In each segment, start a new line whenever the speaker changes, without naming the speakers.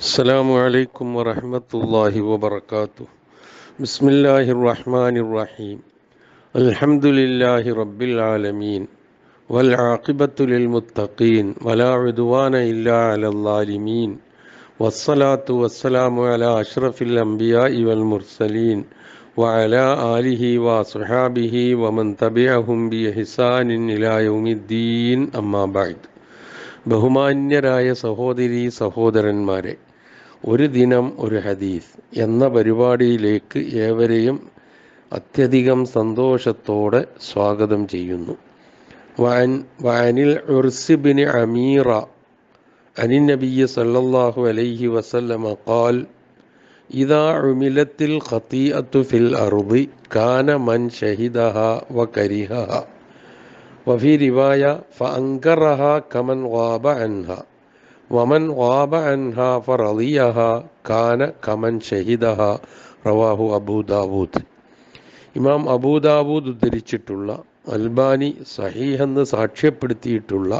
السلام عليكم ورحمة الله وبركاته بسم الله الرحمن الرحيم الحمد لله رب العالمين والعاقبة للمتقين ولا عدوان إلا على الظالمين والصلاة والسلام على أشرف الأنبياء والمرسلين وعلى آله وصحابه ومن تبعهم بإحسان إلى يوم الدين أما بعد ബഹുമാന്യരായ സഹോദരി സഹോദരന്മാരെ ഒരു ദിനം ഒരു ഹദീസ് എന്ന പരിപാടിയിലേക്ക് ഏവരെയും അത്യധികം സന്തോഷത്തോടെ സ്വാഗതം ചെയ്യുന്നു. വൻ വാനിൽ ഉർസിബിന് അമീറ അനി നബിയ സല്ലല്ലാഹു അലൈഹി വസല്ലമ ഖാൽ ഇതാ ഉമിലത്തിൽ ഖതീഅത്തു ഫിൽ അർദി കാന മൻ ഷഹിദഹ വ കരിഹഹ. വഫി റിവായ ഫഅങ്കറഹ കമൻ ഗാബ അൻഹ. വമൻ വാബ അൻഹ കാന കമൻ ഷഹിദഹ റവാഹു അബൂദാവൂദ് ഇമാം അബൂദാവൂദ് ഉദ്ധരിച്ചിട്ടുള്ള അൽബാനി സഹീഹെന്ന് സാക്ഷ്യപ്പെടുത്തിയിട്ടുള്ള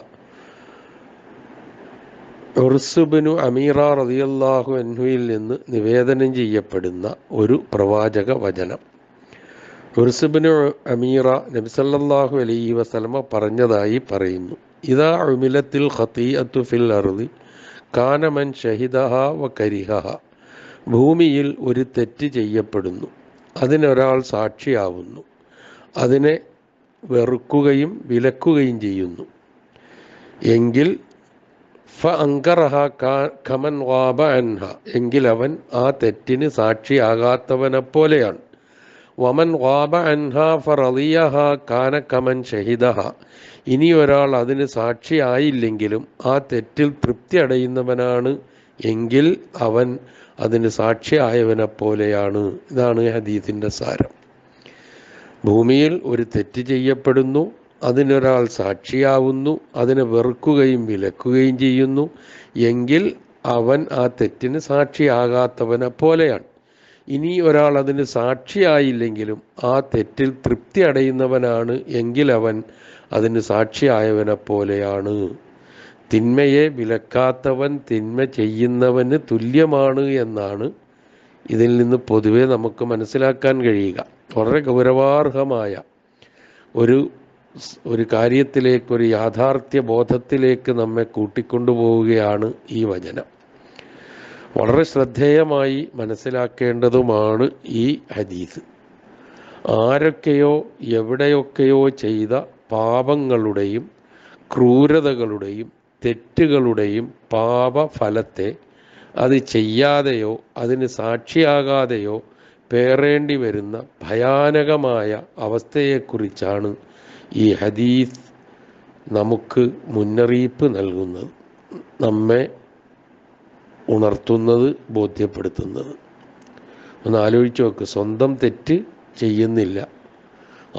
ഉർസുബിനു അമീറ റതിയല്ലാഹു അൻഹുയിൽ നിന്ന് നിവേദനം ചെയ്യപ്പെടുന്ന ഒരു പ്രവാചക വചനം. ഉർസുബിനു അമീറ നബിസല്ലാഹു അലൈഹി വസലമ പറഞ്ഞതായി പറയുന്നു. ഇതാ ഉമിലത്തിൽ ഖത്തീഅത്തു ഫിൽ അറുതി കാനമൻ ഷഹിദഹ വ കരിഹ ഭൂമിയിൽ ഒരു തെറ്റ് ചെയ്യപ്പെടുന്നു. അതിനൊരാൾ സാക്ഷിയാവുന്നു. അതിനെ വെറുക്കുകയും വിലക്കുകയും ചെയ്യുന്നു. എങ്കിൽ ഫ അങ്കറഹ ഖമൻ വാബ അൻഹ. എങ്കിൽ അവൻ ആ തെറ്റിന് സാക്ഷിയാകാത്തവനെ പോലെയാണ് വമൻ വാബ അൻഹ ഫറിയഹ കാന കമൻ ഷഹിദഹ. ഇനി ഒരാൾ അതിന് സാക്ഷിയായില്ലെങ്കിലും ആ തെറ്റിൽ തൃപ്തി അടയുന്നവനാണ് എങ്കിൽ അവൻ അതിന് സാക്ഷിയായവനെ പോലെയാണ് ഇതാണ് ഹദീത്തിന്റെ സാരം. ഭൂമിയിൽ ഒരു തെറ്റ് ചെയ്യപ്പെടുന്നു അതിനൊരാൾ സാക്ഷിയാവുന്നു അതിനെ വെറുക്കുകയും വിലക്കുകയും ചെയ്യുന്നു എങ്കിൽ അവൻ ആ തെറ്റിന് സാക്ഷിയാകാത്തവനെ പോലെയാണ് ഇനി ഒരാൾ അതിന് സാക്ഷിയായില്ലെങ്കിലും ആ തെറ്റിൽ തൃപ്തി അടയുന്നവനാണ് എങ്കിൽ അവൻ അതിന് സാക്ഷിയായവനെ പോലെയാണ് തിന്മയെ വിലക്കാത്തവൻ തിന്മ ചെയ്യുന്നവന് തുല്യമാണ് എന്നാണ് ഇതിൽ നിന്ന് പൊതുവെ നമുക്ക് മനസ്സിലാക്കാൻ കഴിയുക. വളരെ ഗൗരവാർഹമായ ഒരു ഒരു കാര്യത്തിലേക്ക് ഒരു യാഥാർത്ഥ്യ ബോധത്തിലേക്ക് നമ്മെ കൂട്ടിക്കൊണ്ടുപോവുകയാണ് ഈ വചനം. വളരെ ശ്രദ്ധേയമായി മനസ്സിലാക്കേണ്ടതുമാണ് ഈ ഹദീസ്. ആരൊക്കെയോ എവിടെയൊക്കെയോ ചെയ്ത പാപങ്ങളുടെയും ക്രൂരതകളുടെയും തെറ്റുകളുടെയും പാപഫലത്തെ അത് ചെയ്യാതെയോ അതിന് സാക്ഷിയാകാതെയോ പേറേണ്ടി വരുന്ന ഭയാനകമായ അവസ്ഥയെക്കുറിച്ചാണ് ഈ ഹദീസ് നമുക്ക് മുന്നറിയിപ്പ് നൽകുന്നത്. നമ്മെ ഉണർത്തുന്നത് ബോധ്യപ്പെടുത്തുന്നത്. ഒന്ന് ആലോചിച്ച് നോക്ക്. സ്വന്തം തെറ്റ് ചെയ്യുന്നില്ല.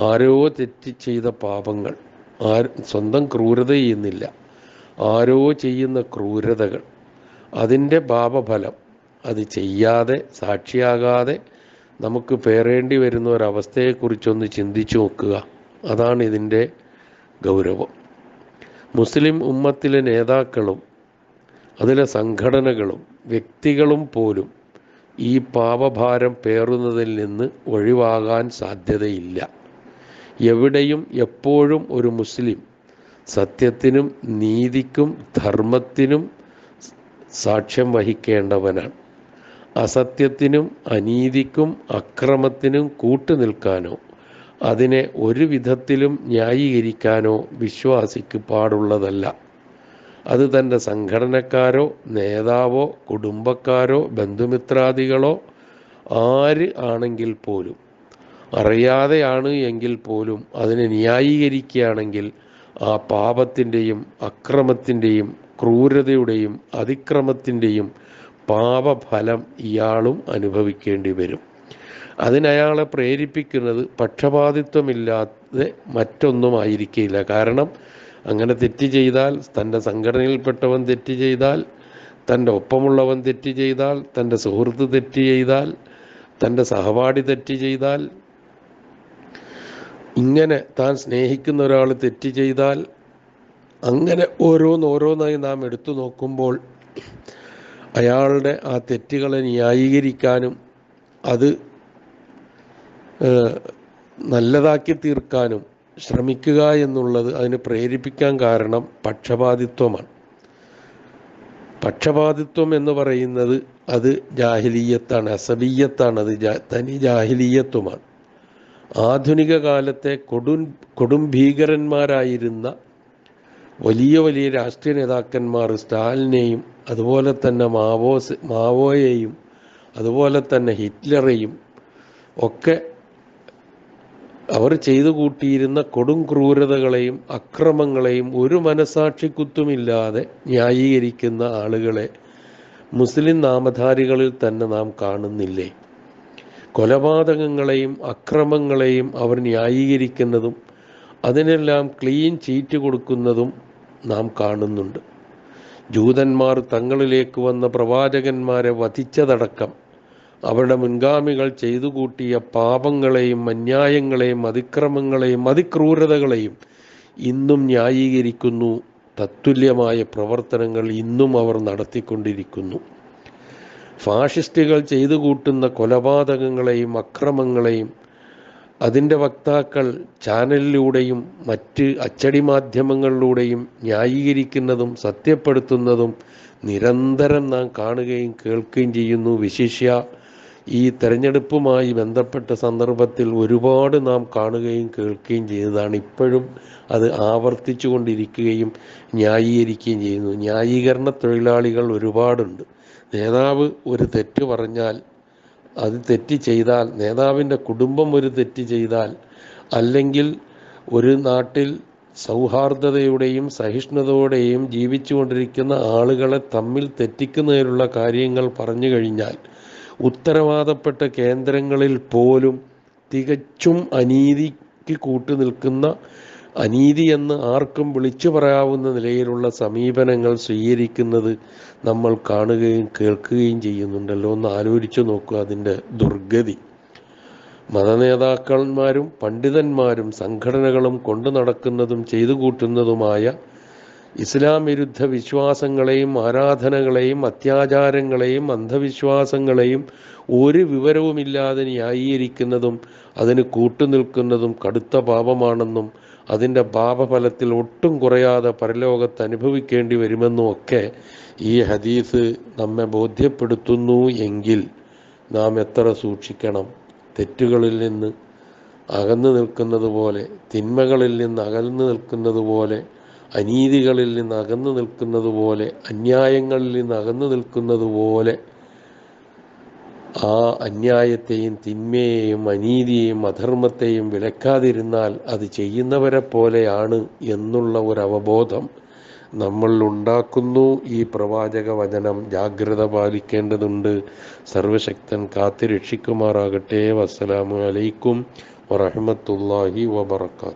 ആരോ തെറ്റ് ചെയ്ത പാപങ്ങൾ. ആ സ്വന്തം ക്രൂരത ചെയ്യുന്നില്ല. ആരോ ചെയ്യുന്ന ക്രൂരതകൾ. അതിന്റെ പാപഫലം അത് ചെയ്യാതെ സാക്ഷിയാകാതെ നമുക്ക് പേറേണ്ടി വരുന്ന ഒരവസ്ഥയെക്കുറിച്ചൊന്ന് ചിന്തിച്ചു നോക്കുക. അതാണ് ഇതിന്റെ ഗൗരവം. മുസ്ലിം ഉമ്മത്തിലെ നേതാക്കളും അതിലെ സംഘടനകളും വ്യക്തികളും പോലും ഈ പാപഭാരം പേറുന്നതിൽ നിന്ന് ഒഴിവാകാൻ സാധ്യതയില്ല. എവിടെയും എപ്പോഴും ഒരു മുസ്ലിം സത്യത്തിനും നീതിക്കും ധർമ്മത്തിനും സാക്ഷ്യം വഹിക്കേണ്ടവനാണ്. അസത്യത്തിനും അനീതിക്കും അക്രമത്തിനും കൂട്ടുനിൽക്കാനോ അതിനെ ഒരു വിധത്തിലും ന്യായീകരിക്കാനോ വിശ്വാസിക്ക് പാടുള്ളതല്ല. അത് തന്റെ സംഘടനക്കാരോ നേതാവോ കുടുംബക്കാരോ ബന്ധുമിത്രാദികളോ ആര് ആണെങ്കിൽ പോലും അറിയാതെയാണ് എങ്കിൽ പോലും അതിനെ ന്യായീകരിക്കുകയാണെങ്കിൽ ആ പാപത്തിന്റെയും അക്രമത്തിന്റെയും ക്രൂരതയുടെയും അതിക്രമത്തിന്റെയും പാപഫലം ഇയാളും അനുഭവിക്കേണ്ടി വരും. അതിനയാളെ പ്രേരിപ്പിക്കുന്നത് പക്ഷപാതിത്വമില്ലാതെ മറ്റൊന്നും ആയിരിക്കില്ല. കാരണം അങ്ങനെ തെറ്റ് ചെയ്താൽ തന്റെ സംഘടനയിൽപ്പെട്ടവൻ തെറ്റ് ചെയ്താൽ തന്റെ ഒപ്പമുള്ളവൻ തെറ്റ് ചെയ്താൽ തന്റെ സുഹൃത്ത് തെറ്റ് ചെയ്താൽ തന്റെ സഹപാഠി തെറ്റ് ചെയ്താൽ ഇങ്ങനെ താൻ സ്നേഹിക്കുന്ന ഒരാൾ തെറ്റ് ചെയ്താൽ അങ്ങനെ ഓരോന്നോരോന്നായി നാം എടുത്തു നോക്കുമ്പോൾ അയാളുടെ ആ തെറ്റുകളെ ന്യായീകരിക്കാനും അത് നല്ലതാക്കി തീർക്കാനും ശ്രമിക്കുക എന്നുള്ളത് അതിനെ പ്രേരിപ്പിക്കാൻ കാരണം പക്ഷപാതിത്വമാണ്. പക്ഷപാതിത്വം എന്ന് പറയുന്നത് അത് ജാഹിലീയത്താണ് അസബീയത്താണ് അത് തനി ജാഹിലീയത്വമാണ്. ആധുനിക കാലത്തെ കൊടും കൊടും ഭീകരന്മാരായിരുന്ന വലിയ വലിയ രാഷ്ട്രീയ നേതാക്കന്മാർ സ്റ്റാലിനെയും അതുപോലെ തന്നെ മാവോസ് മാവോയെയും അതുപോലെ തന്നെ ഹിറ്റ്ലറെയും ഒക്കെ അവർ ചെയ്തു കൂട്ടിയിരുന്ന കൊടും ക്രൂരതകളെയും അക്രമങ്ങളെയും ഒരു മനസാക്ഷിക്കുത്തുമില്ലാതെ ന്യായീകരിക്കുന്ന ആളുകളെ മുസ്ലിം നാമധാരികളിൽ തന്നെ നാം കാണുന്നില്ലേ? കൊലപാതകങ്ങളെയും അക്രമങ്ങളെയും അവർ ന്യായീകരിക്കുന്നതും അതിനെല്ലാം ക്ലീൻ ചീറ്റ് കൊടുക്കുന്നതും നാം കാണുന്നുണ്ട്. ജൂതന്മാർ തങ്ങളിലേക്ക് വന്ന പ്രവാചകന്മാരെ വധിച്ചതടക്കം അവരുടെ മുൻഗാമികൾ ചെയ്തു കൂട്ടിയ പാപങ്ങളെയും അന്യായങ്ങളെയും അതിക്രമങ്ങളെയും അതിക്രൂരതകളെയും ഇന്നും ന്യായീകരിക്കുന്നു. തത്തുല്യമായ പ്രവർത്തനങ്ങൾ ഇന്നും അവർ നടത്തിക്കൊണ്ടിരിക്കുന്നു. ഫാഷിസ്റ്റുകൾ ചെയ്തു കൂട്ടുന്ന കൊലപാതകങ്ങളെയും അക്രമങ്ങളെയും അതിന്റെ വക്താക്കൾ ചാനലിലൂടെയും മറ്റ് അച്ചടി മാധ്യമങ്ങളിലൂടെയും ന്യായീകരിക്കുന്നതും സത്യപ്പെടുത്തുന്നതും നിരന്തരം നാം കാണുകയും കേൾക്കുകയും ചെയ്യുന്നു. വിശിഷ്യ ഈ തെരഞ്ഞെടുപ്പുമായി ബന്ധപ്പെട്ട സന്ദർഭത്തിൽ ഒരുപാട് നാം കാണുകയും കേൾക്കുകയും ചെയ്തതാണ്. ഇപ്പോഴും അത് ആവർത്തിച്ചു കൊണ്ടിരിക്കുകയും ന്യായീകരിക്കുകയും ചെയ്യുന്നു. ന്യായീകരണ തൊഴിലാളികൾ ഒരുപാടുണ്ട്. നേതാവ് ഒരു തെറ്റ് പറഞ്ഞാൽ അത് തെറ്റ് ചെയ്താൽ നേതാവിന്റെ കുടുംബം ഒരു തെറ്റ് ചെയ്താൽ അല്ലെങ്കിൽ ഒരു നാട്ടിൽ സൗഹാർദ്ദതയുടെയും സഹിഷ്ണുതയോടെയും ജീവിച്ചുകൊണ്ടിരിക്കുന്ന ആളുകളെ തമ്മിൽ തെറ്റിക്കുന്നതിനുള്ള കാര്യങ്ങൾ പറഞ്ഞു കഴിഞ്ഞാൽ ഉത്തരവാദപ്പെട്ട കേന്ദ്രങ്ങളിൽ പോലും തികച്ചും അനീതിക്ക് കൂട്ടുനിൽക്കുന്ന അനീതി എന്ന് ആർക്കും വിളിച്ചു പറയാവുന്ന നിലയിലുള്ള സമീപനങ്ങൾ സ്വീകരിക്കുന്നത് നമ്മൾ കാണുകയും കേൾക്കുകയും ചെയ്യുന്നുണ്ടല്ലോ. ഒന്ന് ആലോചിച്ചു നോക്കുക അതിന്റെ ദുർഗതി. മതനേതാക്കന്മാരും പണ്ഡിതന്മാരും സംഘടനകളും കൊണ്ടു നടക്കുന്നതും ചെയ്തു കൂട്ടുന്നതുമായ ഇസ്ലാം വിരുദ്ധ വിശ്വാസങ്ങളെയും ആരാധനകളെയും അത്യാചാരങ്ങളെയും അന്ധവിശ്വാസങ്ങളെയും ഒരു വിവരവുമില്ലാതെ ന്യായീകരിക്കുന്നതും അതിന് കൂട്ടുനിൽക്കുന്നതും കടുത്ത പാപമാണെന്നും അതിന്റെ പാപഫലത്തിൽ ഒട്ടും കുറയാതെ പരലോകത്ത് അനുഭവിക്കേണ്ടി വരുമെന്നും ഒക്കെ ഈ ഹദീസ് നമ്മെ ബോധ്യപ്പെടുത്തുന്നു എങ്കിൽ നാം എത്ര സൂക്ഷിക്കണം? തെറ്റുകളിൽ നിന്ന് അകന്നു നിൽക്കുന്നത് പോലെ തിന്മകളിൽ നിന്ന് അകന്നു നിൽക്കുന്നത് പോലെ അനീതികളിൽ നിന്ന് അകന്നു നിൽക്കുന്നത് പോലെ അന്യായങ്ങളിൽ നിന്ന് അകന്നു നിൽക്കുന്നത് പോലെ ആ അന്യായത്തെയും തിന്മയെയും അനീതിയെയും അധർമ്മത്തെയും വിലക്കാതിരുന്നാൽ അത് ചെയ്യുന്നവരെ പോലെയാണ് എന്നുള്ള ഒരു അവബോധം നമ്മൾ ഉണ്ടാക്കുന്നു. ഈ പ്രവാചക വചനം ജാഗ്രത പാലിക്കേണ്ടതുണ്ട്. സർവശക്തൻ കാത്തിരക്ഷിക്കുമാറാകട്ടെ. വസ്സലാമു അലൈക്കും വറഹമത്തല്ലാഹി വബർക്കാത്തു